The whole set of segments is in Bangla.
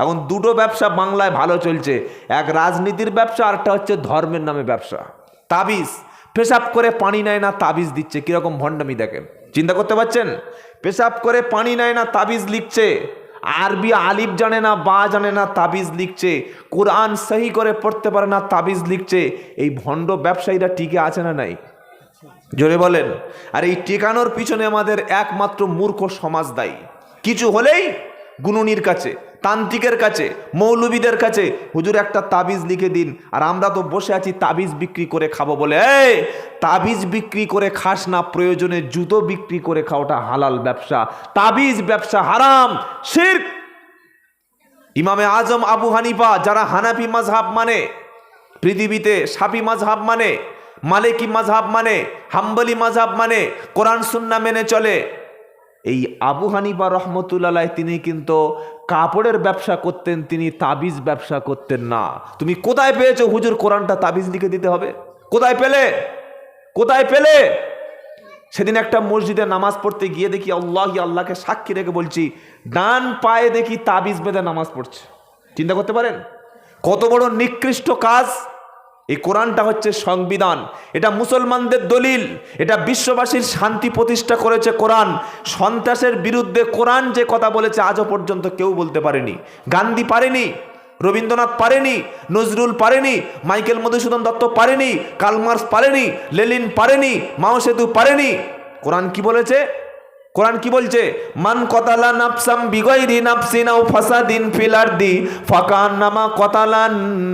এখন দুটো ব্যবসা বাংলায় ভালো চলছে। এক রাজনীতির ব্যবসা আরটা হচ্ছে ধর্মের নামে ব্যবসা। তাবিজ, পেশাব করে পানি নেয় না, তাবিজ দিচ্ছে। কীরকম ভণ্ডামি দেখেন। চিন্তা করতে পারছেন? পেশাব করে পানি নেয় না, তাবিজ লিখছে। আরবি আলিফ জানে না, বা জানে না, তাবিজ লিখছে। কোরআন সহি করে পড়তে পারে না, তাবিজ লিখছে। এই ভণ্ড ব্যবসায়ীরা টিকে আছে না নাই? জোরে বলেন। আর এই টেকানোর পিছনে আমাদের একমাত্র মূর্খ সমাজ দায়ী। কিছু হলেই গুনুনির কাছে। তান্ত্রিকের কাছে, মৌলবীদের কাছে, হুজুর, একটা তাবিজ লিখে দিন, আর আমরা তো বসে আছি তাবিজ বিক্রি করে খাব বলে। এই, তাবিজ বিক্রি করে খাস না, প্রয়োজনে জুতো বিক্রি করে খাওয়াটা হালাল ব্যবসা। তাবিজ ব্যবসা হারাম, শির্ক। ইমামে আজম আবু হানিফা, যারা হানাফি মাঝহাব মানে পৃথিবীতে সাফি মাঝহাব মানে মালিকি মাজহাব মানে হাম্বলি মাঝহাব মানে কোরআন, সুন্না মেনে চলে। এই আবু হানিফা রহমতুল্লাহ তিনি কিন্তু কাপড়ের ব্যবসা করতেন, তিনি তাবিজ ব্যবসা করতেন না। তুমি কোথায় পেয়েছ হুজুর কোরআনটা তাবিজ লিখে দিতে হবে? কোথায় পেলে? কোথায় পেলে? সেদিন একটা মসজিদে নামাজ পড়তে গিয়ে দেখি আল্লাহ আল্লাহকে সাক্ষী রেখে বলছি, ডান পায়ে দেখি তাবিজ বেঁধে নামাজ পড়ছে। চিন্তা করতে পারেন? কত বড় নিকৃষ্ট কাজ। এই কোরআনটা হচ্ছে সংবিধান। এটা মুসলমানদের দলিল। এটা বিশ্ববাসীর শান্তি প্রতিষ্ঠা করেছে কোরআন। সন্ত্রাসের বিরুদ্ধে কোরআন যে কথা বলেছে আজও পর্যন্ত কেউ বলতে পারেনি। গান্ধী পারেনি, রবীন্দ্রনাথ পারেনি, নজরুল পারেনি, মাইকেল মধুসূদন দত্ত পারেনি, কালমার্স পারেনি লেলিন পারেনি, মাও সেতু পারেনি। কোরআন কি বলেছে? কোরআন কি বলছে? মান কতালা নাফসাম বিগৈরি নাফসিন আও ফাসাদিন ফিল আরদি ফাকান নামা কতালা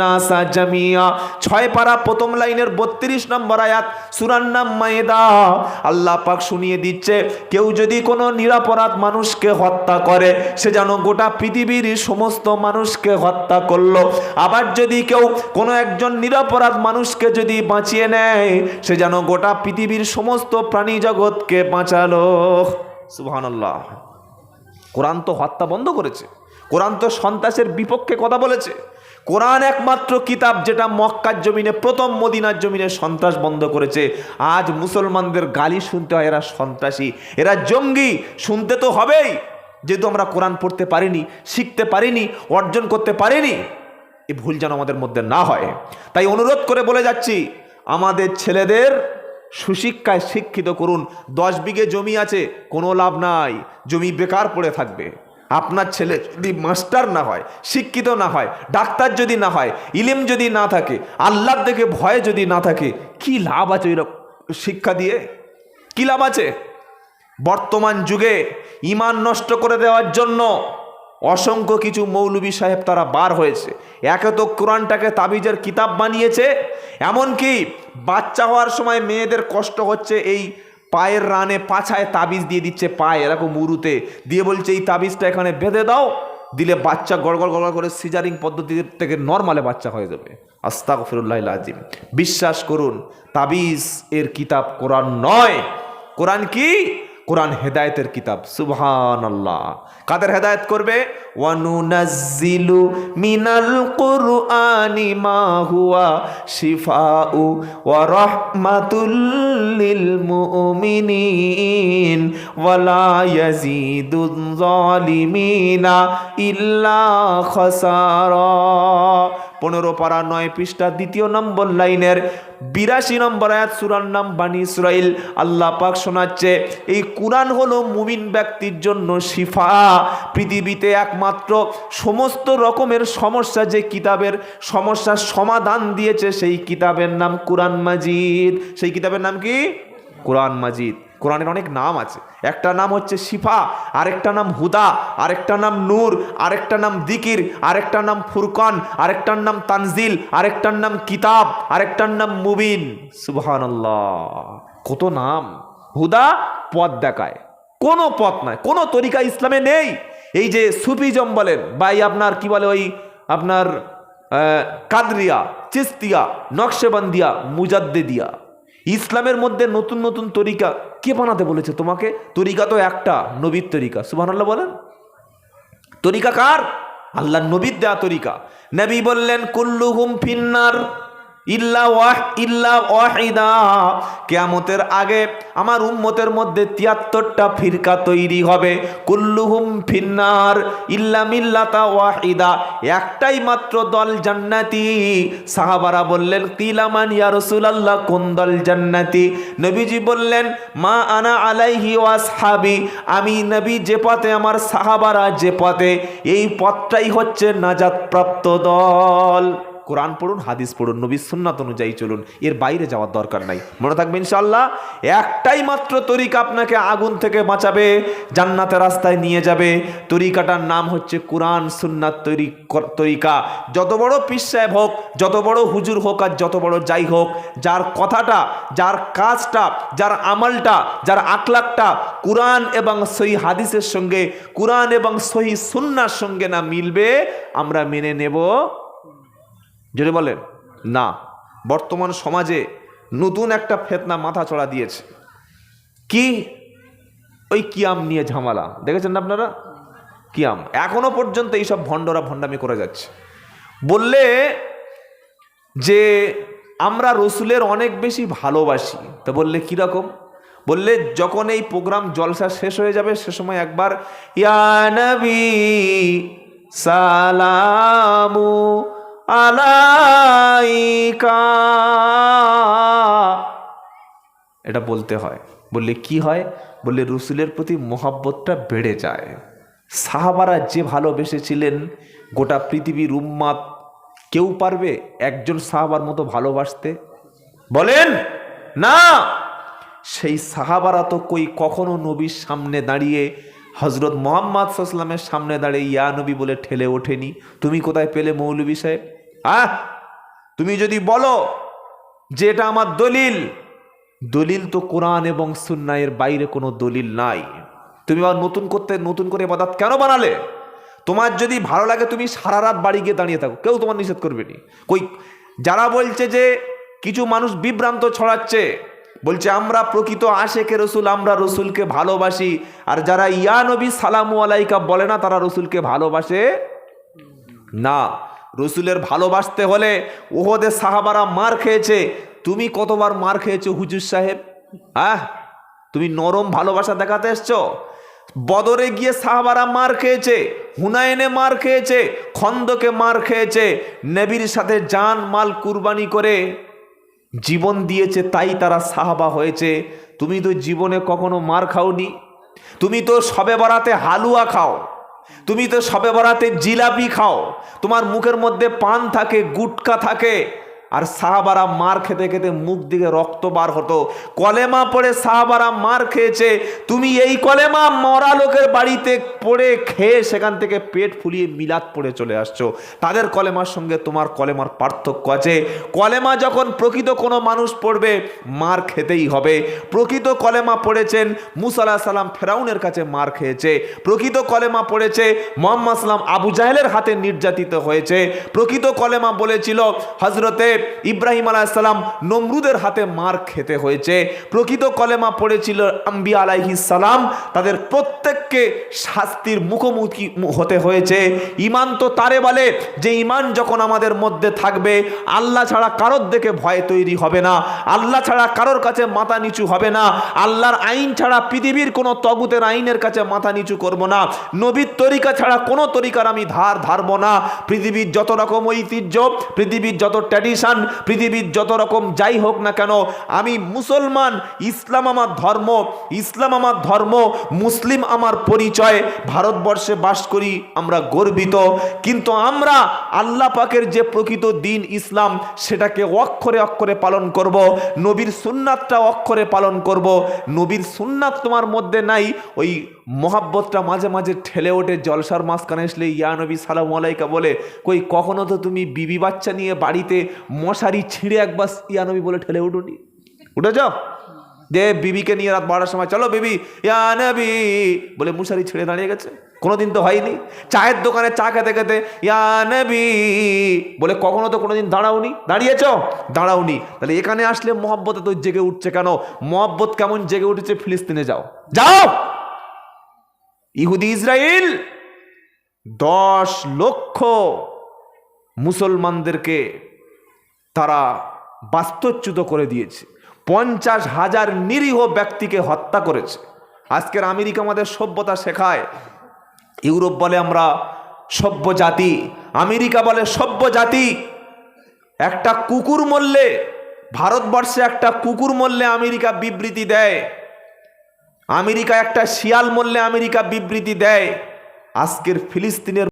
নাসা জামিয়া। ছয় পারা প্রথম লাইনের 32 নম্বর আয়াত সূরার নাম মায়েদা। আল্লাহ পাক শুনিয়ে দিচ্ছে, কেউ যদি কোনো নিরাপরাধ মানুষকে হত্যা করে, সে যেন গোটা পৃথিবীর সমস্ত মানুষকে হত্যা করল। আবার যদি কেউ কোনো একজন নিরাপরাধ মানুষকে যদি বাঁচিয়ে নেয়, সে যেন গোটা পৃথিবীর সমস্ত প্রাণী জগৎকে বাঁচালো। সুবহানাল্লাহ। কোরআন তো হত্যা বন্ধ করেছে। কোরআন তো সন্ত্রাসের বিপক্ষে কথা বলেছে। কোরআন একমাত্র কিতাব যেটা মক্কার জমিনে, প্রথম মদিনার জমিনে সন্ত্রাস বন্ধ করেছে। আজ মুসলমানদের গালি শুনতে হয়, এরা সন্ত্রাসী। এরা জঙ্গি। শুনতে তো হবেই। যেহেতু আমরা কোরআন পড়তে পারিনি, শিখতে পারিনি, অর্জন করতে পারিনি এ ভুল যেন আমাদের মধ্যে না হয়। তাই অনুরোধ করে বলে যাচ্ছি, আমাদের ছেলেদের সুশিক্ষায় শিক্ষিত করুন। দশ বিঘে জমি আছে, কোনো লাভ নাই। জমি বেকার পড়ে থাকবে। আপনার ছেলে যদি মাস্টার না হয়, শিক্ষিত না হয়, ডাক্তার যদি না হয়, ইলিম যদি না থাকে, আল্লাহর দেখে ভয় যদি না থাকে, কি লাভ আছে ওই শিক্ষা দিয়ে? কি লাভ আছে? বর্তমান যুগে ইমান নষ্ট করে দেওয়ার জন্য অসংখ্য কিছু মৌলবী সাহেব তারা বার হয়েছে। একে তো কোরআনটাকে তাবিজের কিতাব বানিয়েছে, এমনকি বাচ্চা হওয়ার সময় মেয়েদের কষ্ট হচ্ছে এই পায়ের রানে পাছায় তাবিজ দিয়ে দিচ্ছে পায়ে। এরকম মুরুতে দিয়ে বলছে, এই তাবিজটা এখানে বেঁধে দাও, দিলে বাচ্চা গড়গড় গড়গড় করে সিজারিং পদ্ধতি থেকে নর্মালে বাচ্চা হয়ে যাবে। আস্তাক ফিরুল্লাহ আজিম বিশ্বাস করুন, তাবিজ এর কিতাব কোরআন নয়। কোরআন কি? কোরআন হেদায়তের কিতাব সুবহান আল্লাহ কাদের হেদায়ত করবে? ওয়ানুনাজ্জিলু মিনাল কুরআনি মা হুয়া শিফাউ ওয়া রাহমাতুল লিল মুমিনিন ওয়ালা ইয়াজিদুয যালিমিনা ইল্লা খাসারা। পনেরো পারা নয় পৃষ্ঠা, দ্বিতীয় নম্বর লাইনের বিরাশি নম্বর আয়াত সুরার নাম বানী ইসরাইল। আল্লাহ পাক শোনাচ্ছে, এই কোরআন হলো মুমিন ব্যক্তির জন্য শিফা। পৃথিবীতে একমাত্র সমস্ত রকমের সমস্যা যে কিতাবের সমস্যার সমাধান দিয়েছে সেই কিতাবের নাম কোরআন মাজিদ। সেই কিতাবের নাম কি? কোরআন মাজিদ। কোরআনের অনেক নাম আছে। একটা নাম হচ্ছে শিফা, আরেকটা নাম হুদা, আরেকটা নাম নূর, আরেকটা নাম দিকির, আরেকটা নাম ফুরকান আরেকটার নাম তানজিল আরেকটার নাম কিতাব আরেকটার নাম মুবিন। সুবহান কত নাম। হুদা পথ দেখায়। কোনো পথ নয় কোনো তরিকা ইসলামে নেই। এই যে সুফিজম বলেন, বা এই আপনার কি বলে ওই আপনার কাদরিয়া, চিস্তিয়া, নকশেবন্দিয়া, মুজাদ্দেদিয়া। ইসলামের মধ্যে নতুন নতুন তরিকা কে বানাতে বলেছে তোমাকে? তরিকা তো একটা, নবীর তরিকা। সুবহানাল্লাহ বলেন। তরিকা কার? আল্লাহ নবীর দেয়া তরিকা। নবী বললেন কুল্লু হুম ফিন্নার। ইল্লা ওয়াহ, ইল্লা ওয়াহিদা। কেয়ামতের আগে আমার উম্মতের মধ্যে তিয়াত্তরটা ফিরকা তৈরি হবে। কুল্লুহুম ফিন্নার, ইল্লা মিল্লাতা ওয়াহিদা। একটাই মাত্র দল জান্নাতি। সাহাবারা বললেন কিলামান ইয়া রাসূলুল্লাহ, কোন দল জান্নাতি? নবীজি বললেন, মা আনা আলাইহি ওয়াসহাবি আমি নবী যে পথে, আমার সাহাবারা যে পথে। এই পথটাই হচ্ছে নাজাত প্রাপ্ত দল। কোরআন পড়ুন, হাদিস পড়ুন নবী সুন্নাত অনুযায়ী চলুন, এর বাইরে যাওয়ার দরকার নাই। মনে থাকবে ইনশাল্লাহ একটাই মাত্র তরিকা আপনাকে আগুন থেকে বাঁচাবে, জান্নাতের রাস্তায় নিয়ে যাবে। তরিকাটার নাম হচ্ছে কোরআন, সুন্নাত তৈরি তরিকা। যত বড় পীর সাহেব হোক, যত বড় হুজুর হোক আর যত বড় যাই হোক, যার কথাটা, যার কাজটা, যার আমলটা, যার আকলাকটা কোরআন এবং সহি হাদিসের সঙ্গে, কোরআন এবং সহি সুন্নার সঙ্গে না মিলবে, আমরা মেনে নেব যদি বলেন, না। বর্তমান সমাজে নতুন একটা ফেতনা মাথা চড়া দিয়েছে। কি? ওই কিয়াম নিয়ে ঝামেলা। দেখেছেন না আপনারা? কিয়াম। এখনও পর্যন্ত এইসব ভণ্ডরা ভণ্ডামি করে যাচ্ছে। বললে যে আমরা রসুলের অনেক বেশি ভালোবাসি, তো বললে কীরকম বললে যখন এই প্রোগ্রাম জলসা শেষ হয়ে যাবে, সে সময় একবার ইয়ানবি সালামু আলাইকা। এটা বলতে হয়। বললে কি হয়? বললে রসুলের প্রতি মোহাব্বতটা বেড়ে যায়। সাহাবারা যে ভালোবেসেছিলেন, গোটা পৃথিবীর উম্মাদ কেউ পারবে একজন সাহাবার মতো ভালোবাসতে? বলেন, না! সেই সাহাবারা তো কই কখনো নবীর সামনে দাঁড়িয়ে হজরত মোহাম্মদ সাল্লামের সামনে দাঁড়িয়ে, ইয়া নবী বলে ঠেলে ওঠেনি। তুমি কোথায় পেলে মৌলবী সাহেব? আহ, তুমি যদি বলো যে এটা আমার দলিল দলিল তো কোরআন এবং সুন্নায়ের বাইরে কোনো দলিল নাই। তুমি আবার নতুন করতে, নতুন করে এবাদাত কেন বানালে? তোমার যদি ভালো লাগে, তুমি সারা রাত বাড়ি গিয়ে দাঁড়িয়ে থাকো, কেউ তোমার নিষেধ করবে নি। কই, যারা বলছে যে কিছু মানুষ বিভ্রান্ত ছড়াচ্ছে, বলছে, আমরা প্রকৃত আশেকে রসুল, আমরা রসুলকে ভালোবাসি। আর যারা, ইয়া নবী, সালামু আলাইকা, বলে না, তারা রসুলকে ভালোবাসে না। রসুলের ভালোবাসতে হলে ওহদের সাহাবারা মার খেয়েছে। তুমি কতবার মার খেয়েছো হুজুর সাহেব? হ্যাঁ তুমি নরম ভালোবাসা দেখাতে এসছো? বদরে গিয়ে সাহাবারা মার খেয়েছে হুনায়নে মার খেয়েছে, খন্দকে মার খেয়েছে, নবীর সাথে জান মাল কুরবানি করে জীবন দিয়েছে, তাই তারা সাহাবা হয়েছে। তুমি তো জীবনে কখনো মার খাওনি। তুমি তো সবে বরাতে হালুয়া খাও। তুমি তো সবে বরাতে জিলাপি খাও। তোমার মুখের মধ্যে পান থাকে গুটকা থাকে। আর সাহাবারা মার খেতে খেতে মুখ দিকে রক্ত বার হতো। কলেমা পড়ে সাহাবারা মার খেয়েছে। তুমি এই কলেমা মরা লোকের বাড়িতে পড়ে খেয়ে সেখান থেকে পেট ফুলিয়ে মিলাদ পড়ে চলে আসছো। তাদের কলেমার সঙ্গে তোমার কলেমার পার্থক্য আছে। কলেমা যখন প্রকৃত কোনো মানুষ পড়বে, মার খেতেই হবে। প্রকৃত কলেমা পড়েছেন মুসাল্লাহ সাল্লাম ফেরাউনের কাছে মার খেয়েছে। প্রকৃত কলেমা পড়েছে মোহাম্মদ সাল্লাম আবু জাহেলের হাতে নির্যাতিত হয়েছে। প্রকৃত কলেমা বলেছিল হজরতে ইব্রাহিম আলাইসাল্লাম নমরুদের হাতে মার খেতে হয়েছে। প্রকৃত কলেমা পড়েছিল আম্বি সালাম। তাদের প্রত্যেককে শাস্তির মুখোমুখি হতে হয়েছে। ইমান তো তারে বলে যে ইমান যখন আমাদের মধ্যে থাকবে, আল্লাহ ছাড়া কারোর দেখে ভয় তৈরি হবে না। আল্লাহ ছাড়া কারোর কাছে মাথা নিচু হবে না। আল্লাহর আইন ছাড়া পৃথিবীর কোনো তগুতের আইনের কাছে মাথা নিচু করব না। নবীর তরিকা ছাড়া কোনো তরিকার আমি ধার ধারব না। পৃথিবীর যত রকম ঐতিহ্য, পৃথিবীর যত ট্র্যাডিশন পৃথিবীর যত রকম যাই হোক না কেন, আমি মুসলমান, ইসলাম আমার ধর্ম, ইসলাম আমার ধর্ম, মুসলিম আমার পরিচয়, ভারতবর্ষে বাস করি আমরা গর্বিত। কিন্তু আমরা আল্লাহ পাকের যে প্রকৃত দিন ইসলাম, সেটাকে অক্ষরে অক্ষরে পালন করব, নবীর সুন্নাতটা অক্ষরে পালন করব। নবীর সুন্নাত তোমার মধ্যে নাই, ওই মহাব্বতটা মাঝে মাঝে ঠেলে ওঠে জলসার মাঝখানে আসলে ইয়া নবী সালাম আলাইকা বলে। কই কখনো তো তুমি বিবি বাচ্চা নিয়ে বাড়িতে মশারি ছিঁড়ে একবার ইয়া নবী বলে ঠেলে উঠুনি? উঠে যাও। যে বিবিকে নিয়ে রাত বারোটার সময় চলো বিবি ইয়া নবী বলে মশারি ছিঁড়ে দাঁড়িয়ে গেছে। কোনোদিন তো হয়নি। চায়ের দোকানে চা খেতে খেতে ইয়া নবী বলে কখনো তো কোনোদিন দাঁড়াওনি? দাঁড়িয়েছ? দাঁড়াওনি। তাহলে এখানে আসলে মহব্বতে তো জেগে উঠছে কেন? মহব্বত কেমন জেগে উঠেছে ফিলিস্তিনে যাও। যাও! ইহুদি ইসরায়েল দশ লক্ষ মুসলমানদেরকে তারা বাস্তুচ্যুত করে দিয়েছে। পঞ্চাশ হাজার নিরীহ ব্যক্তিকে হত্যা করেছে। আজকের আমেরিকা আমাদের সভ্যতা শেখায়, ইউরোপ বলে আমরা সভ্য জাতি, আমেরিকা বলে সভ্য জাতি। একটা কুকুর মরলে, ভারতবর্ষে একটা কুকুর মরলে আমেরিকা বিবৃতি দেয়। আমেরিকা একটা শিয়াল মরলে আমেরিকা বিবৃতি দেয় আজকের ফিলিস্তিনের